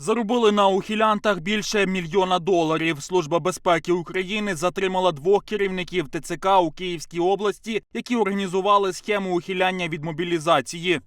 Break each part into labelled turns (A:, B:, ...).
A: Заробили на ухилянтах більше мільйона доларів. Служба безпеки України затримала двох керівників ТЦК у Київській області, які організували схему ухиляння від мобілізації.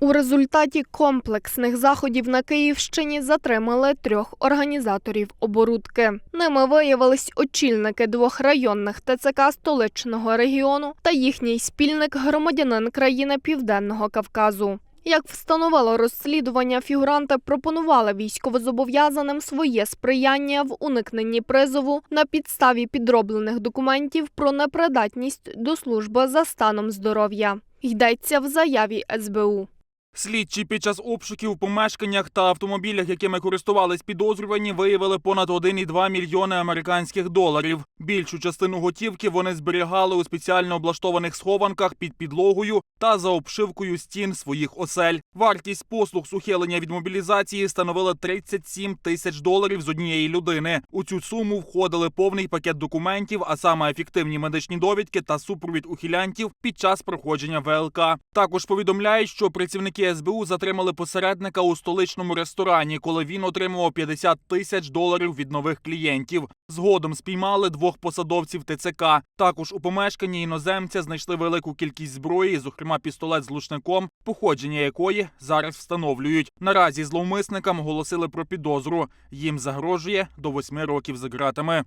B: У результаті комплексних заходів на Київщині затримали трьох організаторів оборудки. Ними виявились очільники двох районних ТЦК столичного регіону та їхній спільник громадянин країни Південного Кавказу. Як встановило розслідування, фігуранти пропонували військовозобов'язаним своє сприяння в уникненні призову на підставі підроблених документів про непридатність до служби за станом здоров'я. Йдеться в заяві СБУ.
A: Слідчі під час обшуків у помешканнях та автомобілях, якими користувались підозрювані, виявили понад 1,2 мільйони американських доларів. Більшу частину готівки вони зберігали у спеціально облаштованих схованках під підлогою та за обшивкою стін своїх осель. Вартість послуг з ухилення від мобілізації становила 37 тисяч доларів з однієї людини. У цю суму входили повний пакет документів, а саме ефективні медичні довідки та супровід ухилянтів під час проходження ВЛК. Також повідомляють, що працівники СБУ затримали посередника у столичному ресторані, коли він отримував 50 тисяч доларів від нових клієнтів. Згодом спіймали двох посадовців ТЦК. Також у помешканні іноземця знайшли велику кількість зброї, зокрема пістолет з глушником, походження якої зараз встановлюють. Наразі зловмисникам оголосили про підозру. Їм загрожує до восьми років за ґратами.